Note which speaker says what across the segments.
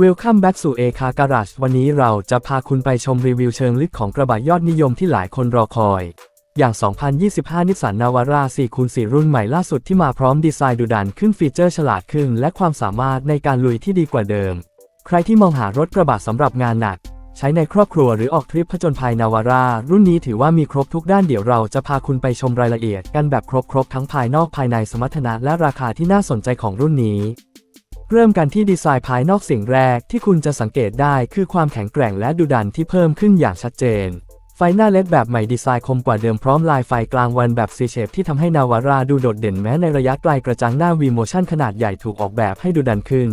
Speaker 1: Welcome back สู่ a คาการา e วันนี้เราจะพาคุณไปชมรีวิวเชิงลึกของกระบะยอดนิยมที่หลายคนรอคอย อย่าง 2025นิสสันนาวาร่า4คูณ4รุ่นใหม่ล่าสุดที่มาพร้อมดีไซน์ดุดันขึ้นฟีเจอร์ฉลาดขึ้น และความสามารถในการลุยที่ดีกว่าเดิม ใครที่มองหารถกระบะสำหรับงานหนัก ใช้ในครอบครัวหรือออกทริปผจญภัยนาวาร่ารุ่นนี้ถือว่ามีครบทุกด้านเดี๋ยวเราจะพาคุณไปชมรายละเอียดกันแบบครบๆทั้งภายนอกภายในสมรรถนะและราคาที่น่าสนใจของรุ่นนี้ เริ่มกันที่ดีไซน์ภายนอกสิ่งแรกที่คุณจะสังเกตได้คือความแข็งแกร่งและดุดันที่เพิ่มขึ้นอย่างชัดเจน ไฟหน้าเลดแบบใหม่ดีไซน์คมกว่าเดิมพร้อมลายไฟกลางวันแบบ C-shape ที่ทำให้นาวาราดูโดดเด่นแม้ในระยะไกลกระจังหน้า V-motion ขนาดใหญ่ถูกออกแบบให้ดุดันขึ้น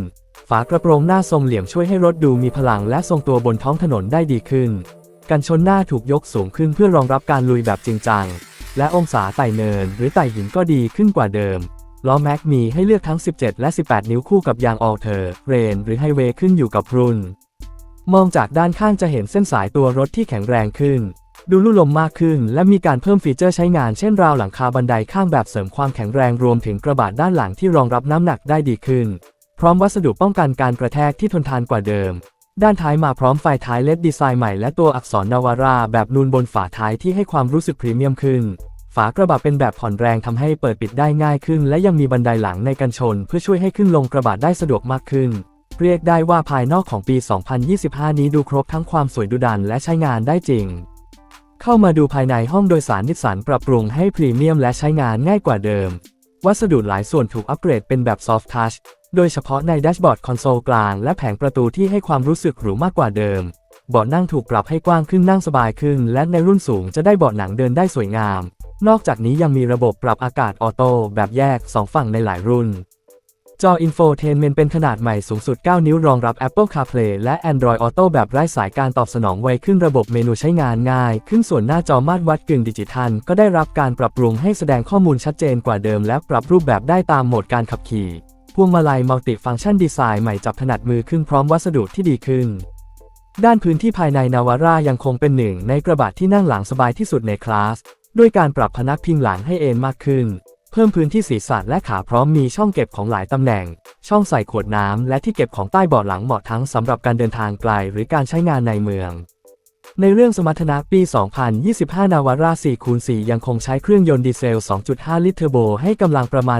Speaker 1: ฝากระโปรงหน้าทรงเหลี่ยมช่วยให้รถดูมีพลังและทรงตัวบนท้องถนนได้ดีขึ้น กันชนหน้าถูกยกสูงขึ้นเพื่อรองรับการลุยแบบจริงจังและองศาไต่เนินหรือไต่หินก็ดีขึ้นกว่าเดิม ล้อแม็กมีให้เลือกทั้ง 17 และ 18 นิ้วคู่กับยางออเทอร์เรนหรือไฮเวย์ขึ้นอยู่กับรุ่น มองจากด้านข้างจะเห็นเส้นสายตัวรถที่แข็งแรงขึ้น ดูลู่ลมมากขึ้น และมีการเพิ่มฟีเจอร์ใช้งานเช่นราวหลังคาบันไดข้างแบบเสริมความแข็งแรงรวมถึงกระบะด้านหลังที่รองรับน้ำหนักได้ดีขึ้น พร้อมวัสดุป้องกันการกระแทกที่ทนทานกว่าเดิม ด้านท้ายมาพร้อมไฟท้ายเลดดีไซน์ใหม่และตัวอักษรนาวาราแบบนูนบนฝาท้ายที่ให้ความรู้สึกพรีเมียมขึ้น ฝากระบะเป็นแบบผ่อนแรงทำให้เปิดปิดได้ง่ายขึ้น และยังมีบันไดหลังในกันชน เพื่อช่วยให้ขึ้นลงกระบะได้สะดวกมากขึ้น เรียกได้ว่าภายนอกของปี 2025 นี้ดูครบทั้งความสวยดุดันและใช้งานได้จริง เข้ามาดูภายในห้องโดยสารนิสสันปรับปรุงให้พรีเมียมและใช้งานง่ายกว่าเดิม วัสดุหลายส่วนถูกอัปเกรดเป็นแบบ Soft Touch โดยเฉพาะในแดชบอร์ดคอนโซลกลางและแผงประตูที่ให้ความรู้สึกหรูมากกว่าเดิมเบาะนั่งถูกปรับให้กว้างขึ้นนั่งสบายขึ้น และในรุ่นสูงจะได้เบาะหนังเดินได้สวยงาม นอกจากนี้ยังมีระบบปรับอากาศออโต้แบบแยก 2 ฝั่งในหลายรุ่น จออินโฟเทนเมนเป็นขนาดใหม่สูงสุด 9 นิ้วรองรับ Apple CarPlay และ Android Auto แบบไร้สายการตอบสนองไวขึ้นระบบเมนูใช้งานง่าย ขึ้นส่วนหน้าจอมาตรวัดกึ่งดิจิทัล ก็ได้รับการปรับปรุงให้แสดงข้อมูลชัดเจนกว่าเดิม และปรับรูปแบบได้ตามโหมดการขับขี่ พวงมาลัยมัลติฟังก์ชันดีไซน์ใหม่จับถนัดมือขึ้นพร้อมวัสดุที่ดีขึ้นด้านพื้นที่ภายในนาวาร่ายังคงเป็นหนึ่งในกระบะที่นั่งหลังสบายที่สุดในคลาส ด้วยการปรับพนักพิงหลังให้เอนมากขึ้น เพิ่มพื้นที่ศีรษะและขาพร้อมมีช่องเก็บของหลายตำแหน่ง ช่องใส่ขวดน้ำและที่เก็บของใต้เบาะหลังเหมาะทั้งสำหรับการเดินทางไกลหรือการใช้งานในเมือง ในเรื่องสมรรถนะปี 2025 นาวาร่า4คูณ4ยังคงใช้เครื่องยนต์ดีเซล 2.5 ลิตรเทอร์โบ ให้กำลังประมาณ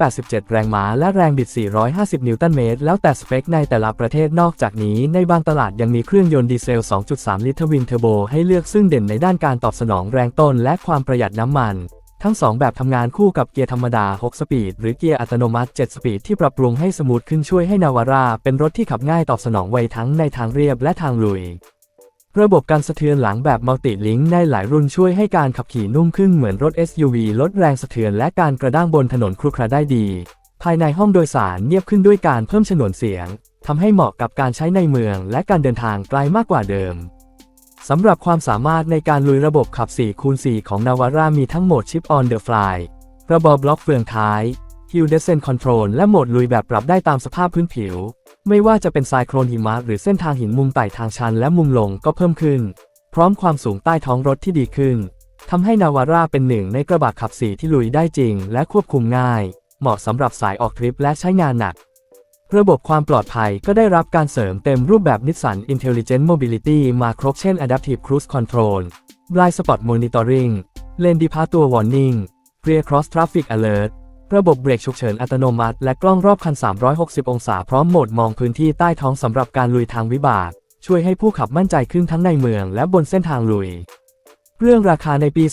Speaker 1: 187 แรงม้า และแรงบิด 450 นิวตันเมตร แล้วแต่สเปคในแต่ละประเทศนอกจากนี้ ในบางตลาดยังมีเครื่องยนต์ดีเซล 2.3 ลิตรวินเทอร์โบ ให้เลือกซึ่งเด่นในด้านการตอบสนองแรงต้นและความประหยัดน้ำมันทั้ง 2 แบบทำงานคู่กับเกียร์ธรรมดา 6 สปีด หรือเกียร์อัตโนมัติ 7 สปีด ที่ปรับปรุงให้สมูทขึ้นช่วยให้นาวาร่าเป็นรถที่ขับง่ายตอบสนองไวทั้งในทางเรียบและทางลุย ระบบการสะเทือนหลังแบบมัลติลิงในหลายรุ่นช่วยให้การขับขี่นุ่มขึ้นเหมือนรถ SUV ลดแรงสะเทือนและการกระด้างบนถนนครุขระได้ดี ภายในห้องโดยสารเงียบขึ้นด้วยการเพิ่มฉนวนเสียงทำให้เหมาะกับการใช้ในเมืองและการเดินทางไกลมากกว่าเดิมสำหรับความสามารถในการลุยระบบขับ4คูณ4ของ Navara มีทั้งโหมด Chip on the Fly ระบบบล็อกเฟืองท้าย Hill Descent Control และโหมดลุยแบบปรับได้ตามสภาพพื้นผิว ไม่ว่าจะเป็นทรายโครนหิมะหรือเส้นทางหินมุมไต่ทางชันและมุมลงก็เพิ่มขึ้น พร้อมความสูงใต้ท้องรถที่ดีขึ้นทำให้นาวาร่าเป็นหนึ่งในกระบะขับสีที่ลุยได้จริง และควบคุมง่าย เหมาะสำหรับสายออกทริปและใช้งานหนัก ระบบความปลอดภัยก็ได้รับการเสริมเต็มรูปแบบ Nissan Intelligent Mobility มาครบเช่น Adaptive Cruise Control Blind Spot Monitoring Lane Departure Warning Rear Cross Traffic Alert ระบบเบรกฉุกเฉินอัตโนมัติ และกล้องรอบคัน 360 องศาพร้อมโหมดมองพื้นที่ใต้ท้องสำหรับการลุยทางวิบาก ช่วยให้ผู้ขับมั่นใจขึ้นทั้งในเมืองและบนเส้นทางลุย เรื่องราคาในปี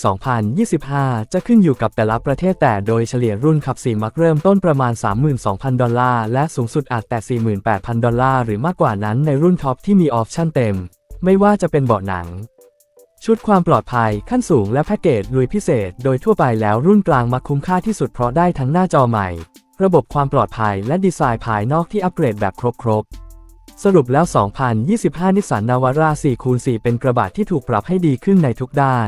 Speaker 1: 2025 จะขึ้นอยู่กับแต่ละประเทศแต่โดยเฉลี่ยรุ่นขับ4มักเริ่มต้นประมาณ 32,000 ดอลลาร์ และสูงสุดอาจแต่ 48,000 ดอลลาร์หรือมากกว่านั้นในรุ่นท็อปที่มีออปชั่นเต็ม ไม่ว่าจะเป็นเบาะหนัง ชุดความปลอดภัยขั้นสูงและแพ็กเกจลุยพิเศษ โดยทั่วไปแล้วรุ่นกลางมักคุ้มค่าที่สุดเพราะได้ทั้งหน้าจอใหม่ ระบบความปลอดภัยและดีไซน์ภายนอกที่อัปเกรดแบบครบๆสรุปแล้ว 2025 นิสสันนาวาร่า4คูณ4เป็นกระบะที่ถูกปรับให้ดีขึ้นในทุกด้าน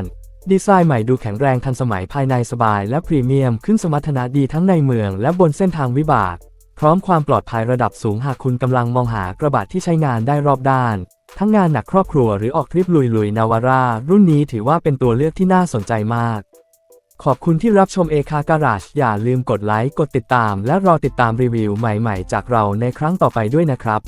Speaker 1: ดีไซน์ใหม่ดูแข็งแรงทันสมัยภายในสบายและพรีเมียมขึ้นสมรรถนะดีทั้งในเมืองและบนเส้นทางวิบาก พร้อมความปลอดภัยระดับสูงหากคุณกำลังมองหากระบะที่ใช้งานได้รอบด้าน ทั้งงานหนักครอบครัวหรือออกทริปลุยๆนาวาร่า รุ่นนี้ถือว่าเป็นตัวเลือกที่น่าสนใจมาก ขอบคุณที่รับชมเอคาการาชอย่าลืมกดไลค์ กดติดตาม และรอติดตามรีวิวใหม่ๆ จากเราในครั้งต่อไปด้วยนะครับ